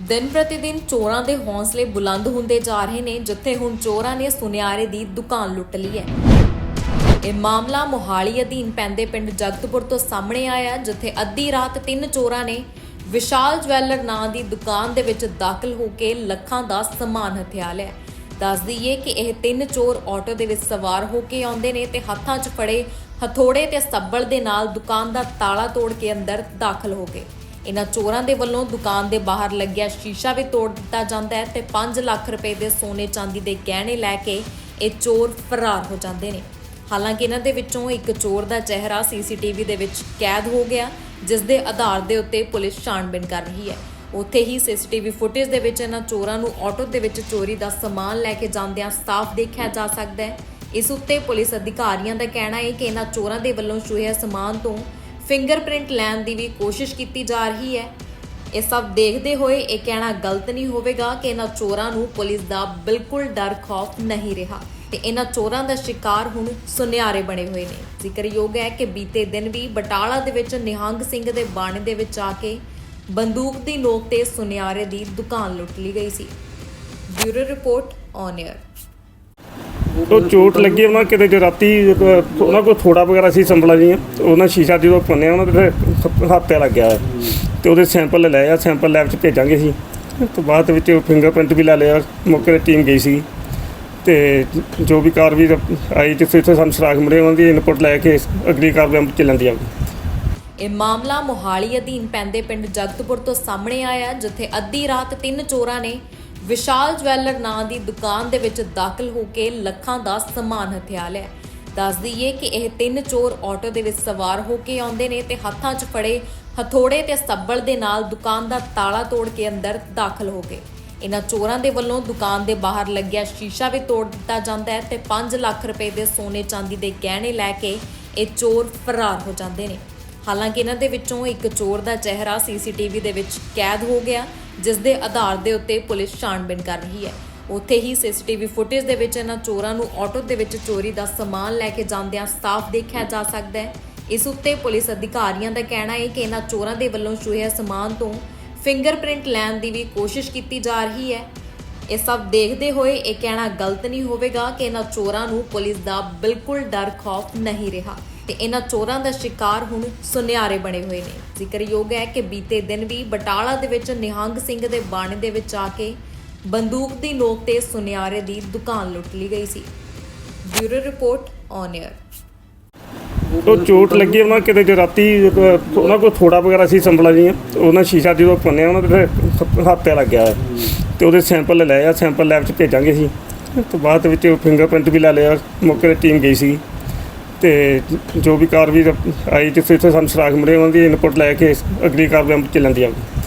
ਦਿਨ ਪ੍ਰਤੀ ਦਿਨ ਚੋਰਾਂ ਦੇ ਹੌਸਲੇ ਬੁਲੰਦ ਹੁੰਦੇ ਜਾ ਰਹੇ ਨੇ, ਜਿੱਥੇ ਹੁਣ ਚੋਰਾਂ ਨੇ ਸੁਨਿਆਰੇ ਦੀ ਦੁਕਾਨ ਲੁੱਟ ਲਈ ਹੈ। ਇਹ ਮਾਮਲਾ ਮੋਹਾਲੀ ਅਧੀਨ ਪੈਂਦੇ ਪਿੰਡ ਜਗਤਪੁਰ ਤੋਂ ਸਾਹਮਣੇ ਆਇਆ, ਜਿੱਥੇ ਅੱਧੀ ਰਾਤ ਤਿੰਨ ਚੋਰਾਂ ਨੇ ਵਿਸ਼ਾਲ ਜਵੈਲਰ ਨਾਂ ਦੀ ਦੁਕਾਨ ਦੇ ਵਿੱਚ ਦਾਖਲ ਹੋ ਕੇ ਲੱਖਾਂ ਦਾ ਸਮਾਨ ਹਥਿਆ ਲਿਆ। ਦੱਸ ਦਈਏ ਕਿ ਇਹ ਤਿੰਨ ਚੋਰ ਆਟੋ ਦੇ ਵਿੱਚ ਸਵਾਰ ਹੋ ਕੇ ਆਉਂਦੇ ਨੇ ਤੇ ਹੱਥਾਂ 'ਚ ਫੜੇ ਹਥੋੜੇ ਤੇ ਸੱਬਲ ਦੇ ਨਾਲ ਦੁਕਾਨ ਦਾ ਤਾਲਾ ਤੋੜ ਕੇ ਅੰਦਰ ਦਾਖਲ ਹੋ ਗਏ। ਇਹਨਾਂ ਚੋਰਾਂ ਦੇ ਵੱਲੋਂ ਦੁਕਾਨ ਦੇ ਬਾਹਰ ਲੱਗਿਆ ਸ਼ੀਸ਼ਾ ਵੀ ਤੋੜ ਦਿੱਤਾ ਜਾਂਦਾ ਹੈ ਤੇ 5 ਲੱਖ ਰੁਪਏ ਦੇ ਸੋਨੇ ਚਾਂਦੀ ਦੇ ਗਹਿਣੇ ਲੈ ਕੇ ਇਹ ਚੋਰ ਫਰਾਰ ਹੋ ਜਾਂਦੇ ਨੇ। ਹਾਲਾਂਕਿ ਇਹਨਾਂ ਦੇ ਵਿੱਚੋਂ ਇੱਕ ਚੋਰ ਦਾ ਚਿਹਰਾ ਸੀਸੀਟੀਵੀ ਦੇ ਵਿੱਚ ਕੈਦ ਹੋ ਗਿਆ, ਜਿਸ ਦੇ ਆਧਾਰ ਦੇ ਉੱਤੇ ਪੁਲਿਸ ਛਾਣਬੀਣ ਕਰ ਰਹੀ ਹੈ। ਉੱਥੇ ਹੀ ਸੀਸੀਟੀਵੀ ਫੁਟੇਜ ਦੇ ਵਿੱਚ ਇਹਨਾਂ ਚੋਰਾਂ ਨੂੰ ਆਟੋ ਦੇ ਵਿੱਚ ਚੋਰੀ ਦਾ ਸਮਾਨ ਲੈ ਕੇ ਜਾਂਦਿਆਂ ਸਾਫ਼ ਦੇਖਿਆ ਜਾ ਸਕਦਾ ਹੈ। ਇਸ ਉੱਤੇ ਪੁਲਿਸ ਅਧਿਕਾਰੀਆਂ ਦਾ ਕਹਿਣਾ ਹੈ ਕਿ ਇਹਨਾਂ ਚੋਰਾਂ ਦੇ ਵੱਲੋਂ ਚੋਇਆ ਸਮਾਨ ਤੋਂ ਫਿੰਗਰਪ੍ਰਿੰਟ ਲੈਣ ਦੀ ਵੀ ਕੋਸ਼ਿਸ਼ ਕੀਤੀ ਜਾ ਰਹੀ ਹੈ। ਇਹ ਸਭ ਦੇਖਦੇ ਹੋਏ ਇਹ ਕਹਿਣਾ ਗਲਤ ਨਹੀਂ ਹੋਵੇਗਾ ਕਿ ਇਹਨਾਂ ਚੋਰਾਂ ਨੂੰ ਪੁਲਿਸ ਦਾ ਬਿਲਕੁਲ ਡਰ, ਖੌਫ ਨਹੀਂ ਰਿਹਾ ਤੇ ਇਹਨਾਂ ਚੋਰਾਂ ਦਾ ਸ਼ਿਕਾਰ ਹੁਣ ਸੁਨਿਆਰੇ ਬਣੇ ਹੋਏ ਨੇ। ਜ਼ਿਕਰਯੋਗ ਹੈ ਕਿ ਬੀਤੇ ਦਿਨ ਵੀ ਬਟਾਲਾ ਦੇ ਵਿੱਚ ਨਿਹੰਗ ਸਿੰਘ ਦੇ ਬਾਣੇ ਦੇ ਵਿੱਚ ਆ ਕੇ ਬੰਦੂਕ ਦੀ ਨੋਕ ਤੇ ਸੁਨਿਆਰੇ ਦੀ ਦੁਕਾਨ ਲੁੱਟ ਲਈ ਗਈ ਸੀ। ਬਿਊਰੋ ਰਿਪੋਰਟ ਔਨ 에ਅਰ ਉਹ ਚੋਟ ਲੱਗੀ, ਉਹਨਾਂ ਕਿਤੇ ਜੋ ਰਾਤੀ, ਉਹਨਾਂ ਕੋਲ ਥੋੜਾ ਵਗੈਰਾ ਸੀ ਸੰਭਲਾ ਜੀਆਂ ਉਹਨਾਂ ਸ਼ੀਸ਼ਾ ਜਦੋਂ ਪੰਨਿਆ ਉਹਨਾਂ ਦੇ ਹੱਥ ਤੇ ਲੱਗ ਗਿਆ ਤੇ ਉਹਦੇ ਸੈਂਪਲ ਲਏ ਆ, ਸੈਂਪਲ ਲੈਬ 'ਚ ਭੇਜਾਂਗੇ ਸੀ ਤੋਂ ਬਾਅਦ ਵਿੱਚ ਫਿੰਗਰਪ੍ਰਿੰਟ ਵੀ ਲੈ ਲਿਆ, ਮੌਕੇ ਤੇ ਟੀਮ ਗਈ ਸੀ। ਤੇ ਜੋ ਵੀ ਕਾਰਵਾਈ ਆਈ, ਜਿੱਥੇ ਫਿਰ ਸਾਨੂੰ ਸੁਰਾਖ ਮਿਲੇ, ਉਹਨਾਂ ਦੀ ਇਨਪੁਟ ਲੈ ਕੇ ਅਗਲੀ ਕਾਰਵਾਈ ਚੱਲਣ ਦੀ ਇਹ ਮਾਮਲਾ ਮੋਹਾਲੀ ਅਧੀਨ ਪੈਂਦੇ ਪਿੰਡ ਜਗਤਪੁਰ ਤੋਂ ਸਾਹਮਣੇ ਆਇਆ, ਜਿੱਥੇ ਅੱਧੀ ਰਾਤ ਤਿੰਨ ਚੋਰਾਂ ਨੇ ਵਿਸ਼ਾਲ ਜਵੈਲਰ ਨਾਂ ਦੀ ਦੁਕਾਨ ਦੇ ਵਿੱਚ ਦਾਖਲ ਹੋ ਕੇ ਲੱਖਾਂ ਦਾ ਸਮਾਨ ਹਥਿਆ ਲਿਆ ਦੱਸ ਦਈਏ ਕਿ ਇਹ ਤਿੰਨ ਚੋਰ ਆਟੋ ਦੇ ਵਿੱਚ ਸਵਾਰ ਹੋ ਕੇ ਆਉਂਦੇ ਨੇ ਤੇ ਹੱਥਾਂ 'ਚ ਫੜੇ ਹਥੋੜੇ ਤੇ ਸੱਬਲ ਦੇ ਨਾਲ ਦੁਕਾਨ ਦਾ ਤਾਲਾ ਤੋੜ ਕੇ ਅੰਦਰ ਦਾਖਲ ਹੋ ਗਏ। ਇਹਨਾਂ ਚੋਰਾਂ ਦੇ ਵੱਲੋਂ ਦੁਕਾਨ ਦੇ ਬਾਹਰ ਲੱਗਿਆ ਸ਼ੀਸ਼ਾ ਵੀ ਤੋੜ ਦਿੱਤਾ ਜਾਂਦਾ ਹੈ ਤੇ 5 ਲੱਖ ਰੁਪਏ ਦੇ ਸੋਨੇ ਚਾਂਦੀ ਦੇ ਗਹਿਣੇ ਲੈ ਕੇ ਇਹ ਚੋਰ ਫਰਾਰ ਹੋ ਜਾਂਦੇ ਨੇ। ਹਾਲਾਂਕਿ ਇਹਨਾਂ ਦੇ ਵਿੱਚੋਂ ਇੱਕ ਚੋਰ ਦਾ ਚਿਹਰਾ ਸੀਸੀਟੀਵੀ ਦੇ ਵਿੱਚ ਕੈਦ ਹੋ ਗਿਆ, ਜਿਸ ਦੇ ਆਧਾਰ ਦੇ ਉੱਤੇ ਪੁਲਿਸ ਛਾਣਬੀਣ ਕਰ ਰਹੀ ਹੈ। ਉੱਥੇ ਹੀ ਸੀਸੀਟੀਵੀ ਫੁਟੇਜ ਦੇ ਵਿੱਚ ਇਹਨਾਂ ਚੋਰਾਂ ਨੂੰ ਆਟੋ ਦੇ ਵਿੱਚ ਚੋਰੀ ਦਾ ਸਮਾਨ ਲੈ ਕੇ ਜਾਂਦਿਆਂ ਸਾਫ਼ ਦੇਖਿਆ ਜਾ ਸਕਦਾ ਹੈ। ਇਸ ਉੱਤੇ ਪੁਲਿਸ ਅਧਿਕਾਰੀਆਂ ਦਾ ਕਹਿਣਾ ਹੈ ਕਿ ਇਹਨਾਂ ਚੋਰਾਂ ਦੇ ਵੱਲੋਂ ਚੋਇਆ ਸਮਾਨ ਤੋਂ ਫਿੰਗਰਪ੍ਰਿੰਟ ਲੈਣ ਦੀ ਵੀ ਕੋਸ਼ਿਸ਼ ਕੀਤੀ ਜਾ ਰਹੀ ਹੈ। ਇਹ ਸਭ ਦੇਖਦੇ ਹੋਏ ਇਹ ਕਹਿਣਾ ਗਲਤ ਨਹੀਂ ਹੋਵੇਗਾ ਕਿ ਇਹਨਾਂ ਚੋਰਾਂ ਨੂੰ ਪੁਲਿਸ ਦਾ ਬਿਲਕੁਲ ਡਰ, ਖੌਫ ਨਹੀਂ ਰਿਹਾ। ਤੇ ਇਹਨਾਂ ਚੋਰਾਂ ਦਾ ਸ਼ਿਕਾਰ ਹੁਣ ਸੁਨਿਆਰੇ ਬਣੇ ਹੋਏ ਨੇ। ਜ਼ਿਕਰਯੋਗ ਹੈ ਕਿ ਬੀਤੇ ਦਿਨ ਵੀ ਬਟਾਲਾ ਦੇ ਵਿੱਚ ਨਿਹੰਗ ਸਿੰਘ ਦੇ ਬਾਣੇ ਦੇ ਵਿੱਚ ਆ ਕੇ ਬੰਦੂਕ ਦੀ ਨੋਕ ਤੇ ਸੁਨਿਆਰੇ ਦੀ ਦੁਕਾਨ ਲੁੱਟ ਲਈ ਗਈ ਸੀ। ਬਿਊਰੋ ਰਿਪੋਰਟ ਔਨ 에ਅਰ ਉਹ ਚੋਟ ਲੱਗੀ ਉਹਨਾਂ ਕਿਤੇ ਜੋ ਰਾਤੀ, ਉਹਨਾਂ ਕੋਲ ਥੋੜਾ ਵਗੈਰਾ ਸੀ ਸੰਭਲਾ ਜੀਆਂ ਉਹਨਾਂ ਸ਼ੀਸ਼ਾ ਜਦੋਂ ਪੰਨਿਆ ਉਹਨਾਂ ਦੇ ਹੱਥ ਤੇ ਲੱਗ ਤੇ ਉਹਦੇ ਸੈਂਪਲ ਲੈ ਆ, ਸੈਂਪਲ ਲੈਬ 'ਚ ਭੇਜਾਂਗੇ ਸੀ ਉਸ ਤੋਂ ਬਾਅਦ ਵਿੱਚ ਫਿੰਗਰਪ੍ਰਿੰਟ ਵੀ ਲੈ ਲਿਆ, ਮੌਕੇ ਤੇ ਟੀਮ ਗਈ ਸੀ। ਤੇ ਜੋ ਵੀ ਕਾਰਵਾਈ ਆਈ ਤੇ ਫਿਰ ਸਾਨੂੰ ਸੁਰਾਖ ਮਿਲੇ, ਉਹਨਾਂ ਦੀ ਇਨਪੁਟ ਲੈ ਕੇ ਅਗਲੀ ਕਾਰਵਾਈ ਚੱਲਣ ਦੀ ਆਗੀ